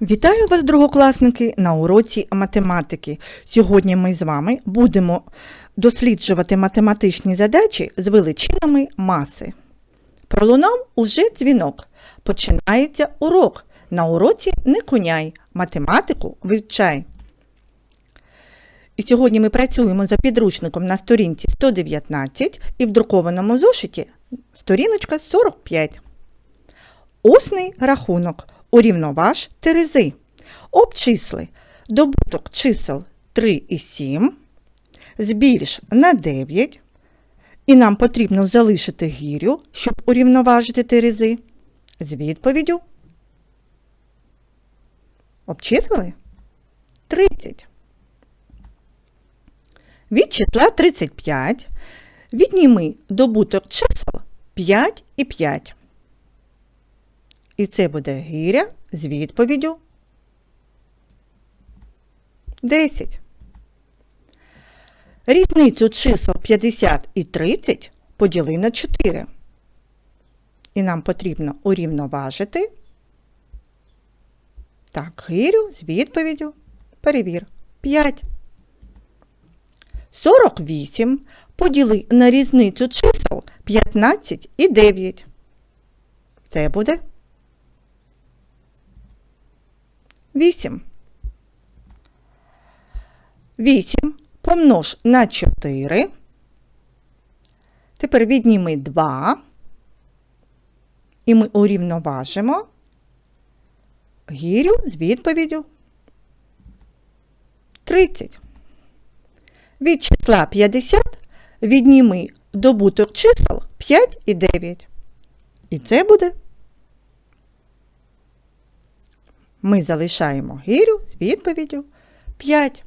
Вітаю вас, другокласники, на уроці математики. Сьогодні ми з вами будемо досліджувати математичні задачі з величинами маси. Пролунав уже дзвінок. Починається урок. На уроці не коняй, математику вивчай. І сьогодні ми працюємо за підручником на сторінці 119 і в друкованому зошиті сторіночка 45. Усний рахунок. Урівноваж терези. Обчисли добуток чисел 3 і 7. Збільш на 9. І нам потрібно залишити гірю, щоб урівноважити терези. З відповіддю. Обчислили? 30. Від числа 35 відніми добуток чисел 5 і 5. І це буде гіря з відповіддю 10. Різницю чисел 50 і 30 поділи на 4. І нам потрібно урівноважити. Так, гірю з відповіддю. Перевір. 5. 48 поділи на різницю чисел 15 і 9. Це буде 8. 8 помнож на 4. Тепер відніми 2. І ми урівноважимо гірю з відповіддю 30. Від числа 50 відніми добуток чисел 5 і 9. І це буде. Ми залишаємо гірю з відповіддю 5.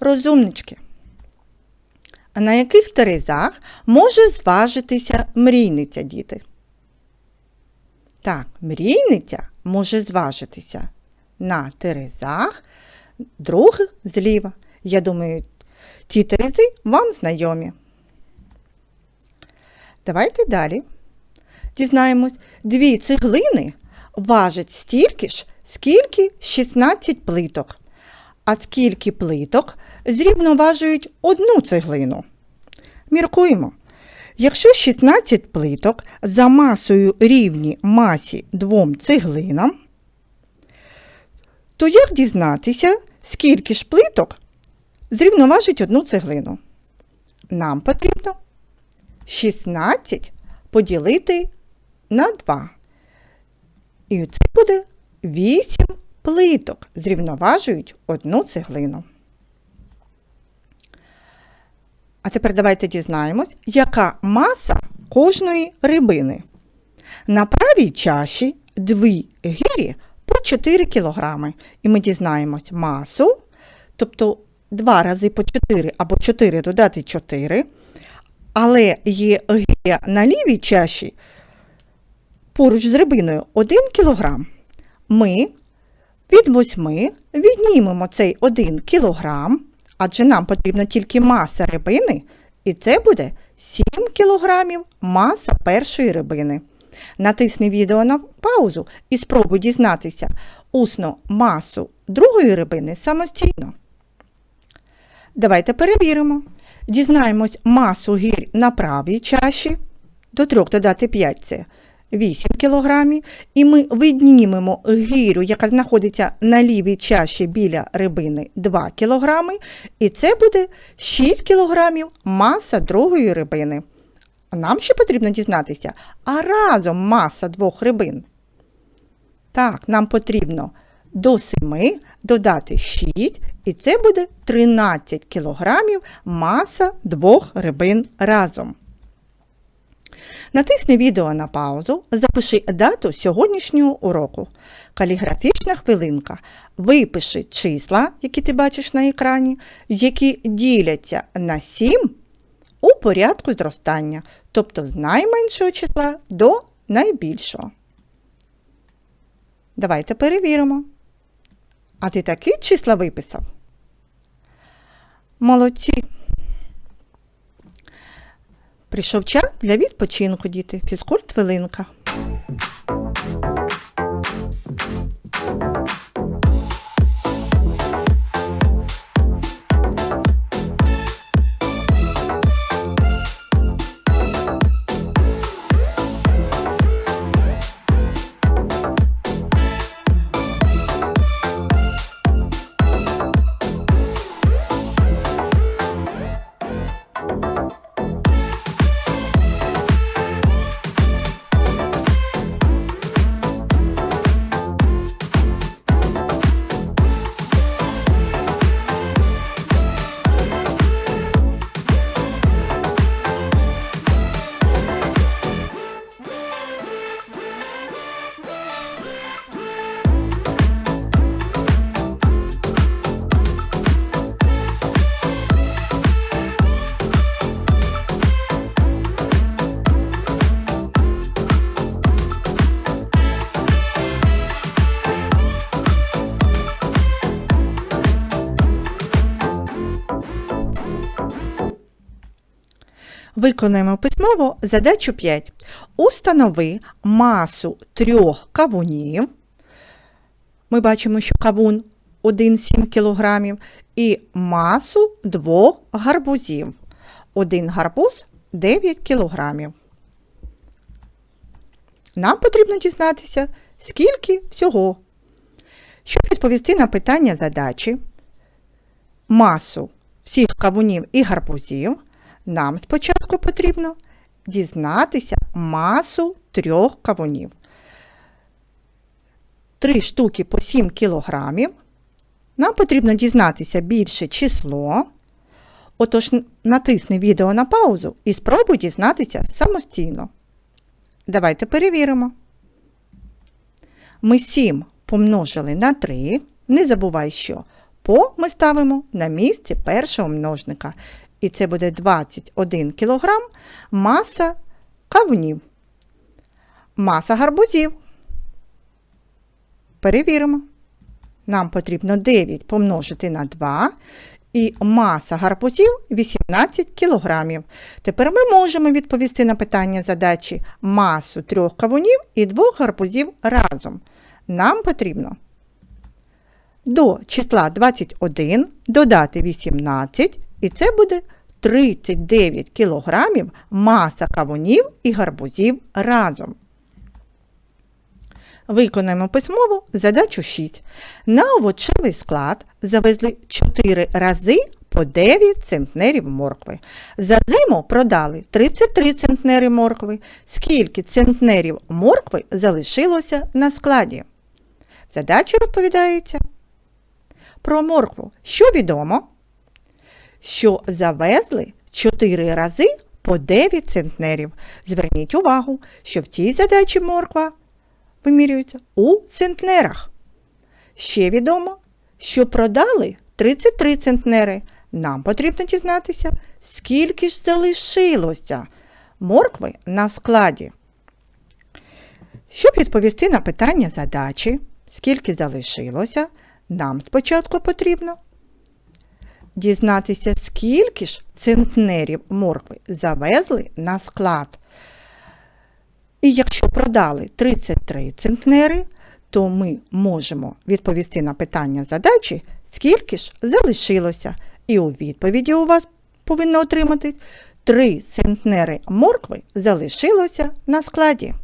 Розумнички. А на яких терезах може зважитися мрійниця, діти? Так, мрійниця може зважитися на терезах других зліва. Я думаю, ті терези вам знайомі. Давайте далі. Дізнаємось, дві цеглини важать стільки ж, скільки 16 плиток. А скільки плиток зрівноважують одну цеглину. Міркуємо. Якщо 16 плиток за масою рівні масі двом цеглинам, то як дізнатися, скільки ж плиток зрівноважить одну цеглину? Нам потрібно 16 поділити на 2. І це буде 8 плиток зрівноважують одну цеглину. А тепер давайте дізнаємось, яка маса кожної рибини. На правій чаші дві гірі по 4 кг. І ми дізнаємось масу, тобто 2 рази по 4 або 4 додати 4. Але є гіря на лівій чаші поруч з рибиною 1 кг. Ми від 8 віднімемо цей 1 кг, адже нам потрібна тільки маса рибини, і це буде 7 кг маса першої рибини. Натисни відео на паузу і спробуй дізнатися усно масу другої рибини самостійно. Давайте перевіримо. Дізнаємось масу гір на правій чаші. До 3 додати 5 це 8 кг. І ми віднімемо гірю, яка знаходиться на лівій чаші біля рибини 2 кг. І це буде 6 кг маса другої рибини. Нам ще потрібно дізнатися, а разом маса двох рибин. Так, нам потрібно до 7 додати 6, і це буде 13 кг маса двох рибин разом. Натисни відео на паузу, запиши дату сьогоднішнього уроку. Каліграфічна хвилинка. Випиши числа, які ти бачиш на екрані, які діляться на 7 у порядку зростання, тобто з найменшого числа до найбільшого. Давайте перевіримо. А ти такі числа виписав? Молодці. Прийшов час для відпочинку, діти. Фізкульт Виконуємо письмово задачу 5. Установи масу трьох кавунів. Ми бачимо, що кавун 1,7 кг і масу двох гарбузів. Один гарбуз 9 кг. Нам потрібно дізнатися, скільки всього. Щоб відповісти на питання задачі, масу всіх кавунів і гарбузів, нам спочатку потрібно дізнатися масу трьох кавунів. Три штуки по 7 кілограмів. Нам потрібно дізнатися більше число. Отож, натисни відео на паузу і спробуй дізнатися самостійно. Давайте перевіримо. Ми 7 помножили на 3. Не забувай, що по ми ставимо на місці першого множника. І це буде 21 кг маса кавунів. Маса гарбузів. Перевіримо. Нам потрібно 9 помножити на 2. І маса гарбузів 18 кг. Тепер ми можемо відповісти на питання задачі масу трьох кавунів і двох гарбузів разом. Нам потрібно до числа 21 додати 18, і це буде 39 кг маса кавунів і гарбузів разом. Виконаємо письмову задачу 6. На овочевий склад завезли 4 рази по 9 центнерів моркви. За зиму продали 33 центнери моркви. Скільки центнерів моркви залишилося на складі? В задачі розповідається про моркву. Що відомо? Що завезли 4 рази по 9 центнерів. Зверніть увагу, що в цій задачі морква вимірюється у центнерах. Ще відомо, що продали 33 центнери. Нам потрібно дізнатися, скільки ж залишилося моркви на складі. Щоб відповісти на питання задачі, скільки залишилося, нам спочатку потрібно дізнатися, скільки ж центнерів моркви завезли на склад. І якщо продали 33 центнери, то ми можемо відповісти на питання задачі, скільки ж залишилося. І у відповіді у вас повинно отримати 3 центнери моркви залишилося на складі.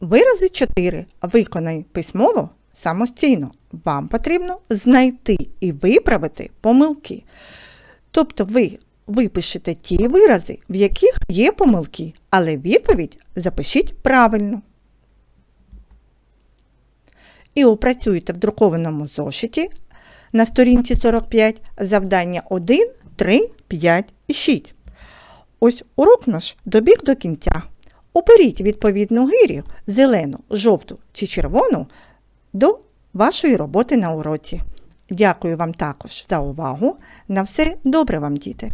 Вирази 4 виконай письмово самостійно. Вам потрібно знайти і виправити помилки. Тобто ви випишете ті вирази, в яких є помилки, але відповідь запишіть правильно. І опрацюйте в друкованому зошиті на сторінці 45 завдання 1, 3, 5 і 6. Ось урок наш добіг до кінця. Оберіть відповідну гирю зелену, жовту чи червону до вашої роботи на уроці. Дякую вам також за увагу. На все добре вам, діти!